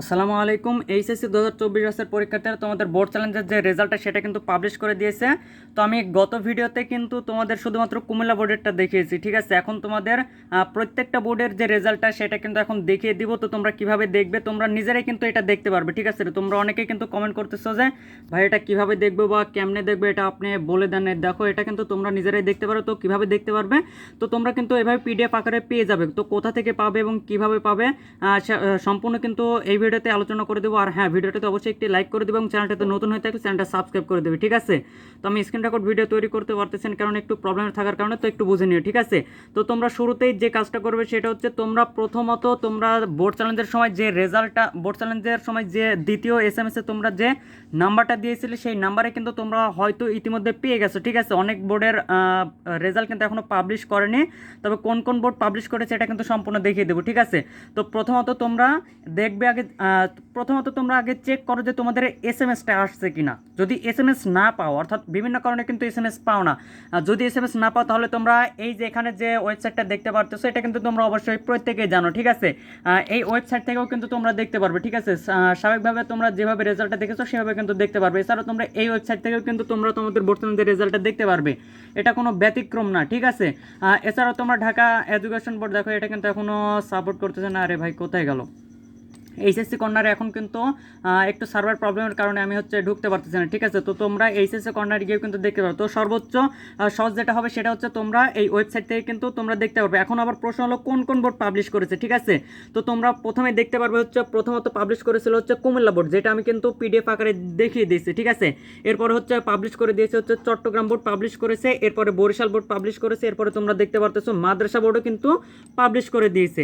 আসসালামু আলাইকুম, এইচএসসি দু হাজার চব্বিশ বছর পরীক্ষার্থীরা তোমাদের বোর্ড চ্যালেঞ্জের যে রেজাল্টটা সেটা কিন্তু পাবলিশ করে দিয়েছে। তো আমি গত ভিডিওতে কিন্তু তোমাদের শুধুমাত্র কুমিল্লা বোর্ডেরটা দেখিয়েছি, ঠিক আছে? এখন তোমাদের প্রত্যেকটা বোর্ডের যে রেজাল্টটা সেটা কিন্তু এখন দেখিয়ে দিব। তো তোমরা কীভাবে দেখবে, তোমরা নিজেরাই কিন্তু এটা দেখতে পারবে, ঠিক আছে? তোমরা অনেকে কিন্তু কমেন্ট করতেছো যে, ভাই, এটা কীভাবে দেখবে বা কেমনে দেখবে এটা আপনি বলে দেন দেখো, এটা কিন্তু তোমরা নিজেরাই দেখতে পারো, তো কীভাবে দেখতে পারবে? তো তোমরা কিন্তু এভাবে পিডিএফ আকারে পেয়ে যাবে। তো কোথা থেকে পাবে এবং কীভাবে পাবে? সম্পূর্ণ কিন্তু এই ভিডিওতে আলোচনা করে দেবো। আর হ্যাঁ ভিডিওটাতে অবশ্যই একটি লাইক করে দেবো এবং চ্যানেলটাতে নতুন হয়ে থাকলে চ্যানেলটা সাবস্ক্রাইব করে দেবে, ঠিক আছে? তো আমি স্ক্রিন রেকর্ড ভিডিও তৈরি করতে পারতেছেন কারণ একটু প্রবলেম থাকার কারণে তো একটু বুঝে নিও, ঠিক আছে? তো তোমরা শুরুতেই যে কাজটা করবে সেটা হচ্ছে তোমরা প্রথমত তোমরা বোর্ড চ্যালেঞ্জের সময় যে রেজাল্টটা বোর্ড চ্যালেঞ্জের সময় যে দ্বিতীয় এস এম এসে তোমরা যে নাম্বারটা দিয়েছিলে সেই নাম্বারে কিন্তু তোমরা হয়তো ইতিমধ্যে পেয়ে গেছো, ঠিক আছে? অনেক বোর্ডের রেজাল্ট কিন্তু এখনও পাবলিশ করেনি। তবে কোন কোন বোর্ড পাবলিশ করেছে এটা কিন্তু সম্পূর্ণ দেখিয়ে দেবো, ঠিক আছে? তো প্রথমত তোমরা দেখবে আগে প্রথমত তোমরা আগে চেক করো যে তোমাদের এস এম এসটা আসছে কিনা। যদি এস এম এস না পাও, অর্থাৎ বিভিন্ন কারণে কিন্তু এস এম এস পাও না যদি এস এম এস না পাও, তাহলে তোমরা এই যে এখানে যে ওয়েবসাইটটা দেখতে পারতেছো, এটা কিন্তু তোমরা অবশ্যই প্রত্যেকেই জানো, ঠিক আছে? এই ওয়েবসাইট থেকেও কিন্তু তোমরা দেখতে পারবে, ঠিক আছে? স্বাভাবিকভাবে তোমরা যেভাবে রেজাল্টটা দেখেছ, সেভাবে কিন্তু দেখতে পারবে। এছাড়াও তোমরা এই ওয়েবসাইট থেকেও কিন্তু তোমরা তোমাদের বর্তমানে যে রেজাল্টটা দেখতে পারবে, এটা কোনো ব্যতিক্রম না, ঠিক আছে? এছাড়াও তোমরা ঢাকা এডুকেশন বোর্ড দেখো, এটা কিন্তু এখনও সাপোর্ট করতেছে না, আরে ভাই, কোথায় গেল? এইচএসসি কর্নারে এখন কিন্তু একটু সার্ভার প্রবলেমের কারণে আমি হচ্ছে ঢুকতে পারতেছি না, ঠিক আছে? তো তোমরা এইচএসসি কর্নারে গিয়েও কিন্তু দেখতে পারো। তো সর্বোচ্চ সহজ যেটা হবে সেটা হচ্ছে তোমরা এই ওয়েবসাইট থেকে কিন্তু তোমরা দেখতে পারবে। এখন আবার প্রশ্ন হলো, কোন কোন বোর্ড পাবলিশ করেছে, ঠিক আছে? তো তোমরা প্রথমে দেখতে পারবে হচ্ছে, প্রথমত পাবলিশ করেছিল হচ্ছে কুমিল্লা বোর্ড যেটা আমি কিন্তু পিডিএফ আকারে দেখিয়ে দিয়েছি, ঠিক আছে? এরপরে হচ্ছে পাবলিশ করে দিয়েছে হচ্ছে চট্টগ্রাম বোর্ড পাবলিশ করেছে, এরপরে বরিশাল বোর্ড পাবলিশ করেছে, এরপরে তোমরা দেখতে পারতেছো মাদ্রাসা বোর্ডও কিন্তু পাবলিশ করে দিয়েছে।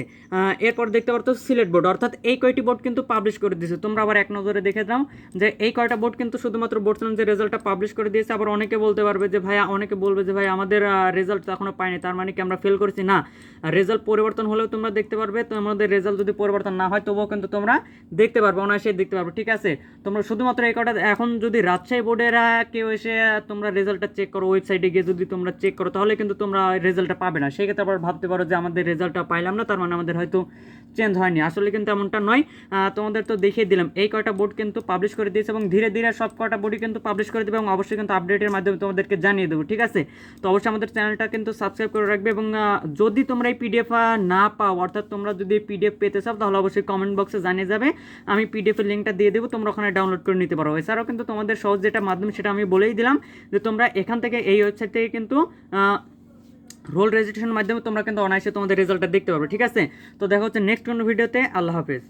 এরপর দেখতে পারতো সিলেট বোর্ড অর্থাৎ এই কয়টি বোর্ড কিন্তু পাবলিশ করে দিয়েছে? তোমরা আবার এক নজরে দেখে দাও যে এই কয়টা বোর্ড কিন্তু শুধুমাত্র বোর্ড যে রেজাল্টটা পাবলিশ করে দিয়েছে, আবার অনেকে বলতে পারবে যে ভাই অনেকে বলবে যে ভাই আমাদের রেজাল্ট তো এখনও পাইনি, তার মানে কি আমরা ফেল করেছি? না রেজাল্ট পরিবর্তন হলেও তোমরা দেখতে পারবে তোমাদের রেজাল্ট যদি পরিবর্তন না হয়, তবুও কিন্তু তোমরা দেখতে পারবে অনায়াসে দেখতে পারবে, ঠিক আছে? তোমরা শুধুমাত্র এই কটা এখন যদি রাজশাহী বোর্ডের কেউ এসে তোমরা রেজাল্টটা চেক করো ওয়েবসাইটে গিয়ে যদি তোমরা চেক করো, তাহলে কিন্তু তোমরা রেজাল্টটা পাবে না। সেক্ষেত্রে আবার ভাবতে পারো যে আমাদের রেজাল্টটা পাইলাম না, তার মানে আমাদের হয়তো চেঞ্জ হয়নি। আসলে কিন্তু এমনটা নয় তোমাদের তো দেখিয়ে দিলাম। এই কয়টা বোর্ড কিন্তু পাবলিশ করে দিয়েছে এবং ধীরে ধীরে সব কয়টা বোর্ডই কিন্তু পাবলিশ করে দেবে এবং অবশ্যই কিন্তু আপডেটের মাধ্যমে তোমাদেরকে জানিয়ে দেবো, ঠিক আছে? তো অবশ্যই আমাদের চ্যানেলটা কিন্তু সাবস্ক্রাইব করে রাখবে এবং যদি তোমরা এই পিডিএফ না পাও, অর্থাৎ তোমরা যদি পিডিএফ পেতে চাও, তাহলে অবশ্যই কমেন্ট বক্সে জানিয়ে যাবে। আমি পিডিএফের লিঙ্কটা দিয়ে দেবো, তোমরা ওখানে ডাউনলোড করে নিতে পারো। এছাড়াও কিন্তু তোমাদের সহজ যেটা মাধ্যম, সেটা আমি বলেই দিলাম যে তোমরা এখান থেকে এই ওয়েবসাইট থেকে কিন্তু রোল রেজিস্ট্রেশনের মাধ্যমে তোমরা কিন্তু অনায়াসে তোমাদের রেজাল্টটা দেখতে পারবে, ঠিক আছে? তো দেখা হচ্ছে নেক্সট কোনো ভিডিওতে আল্লাহ হাফেজ।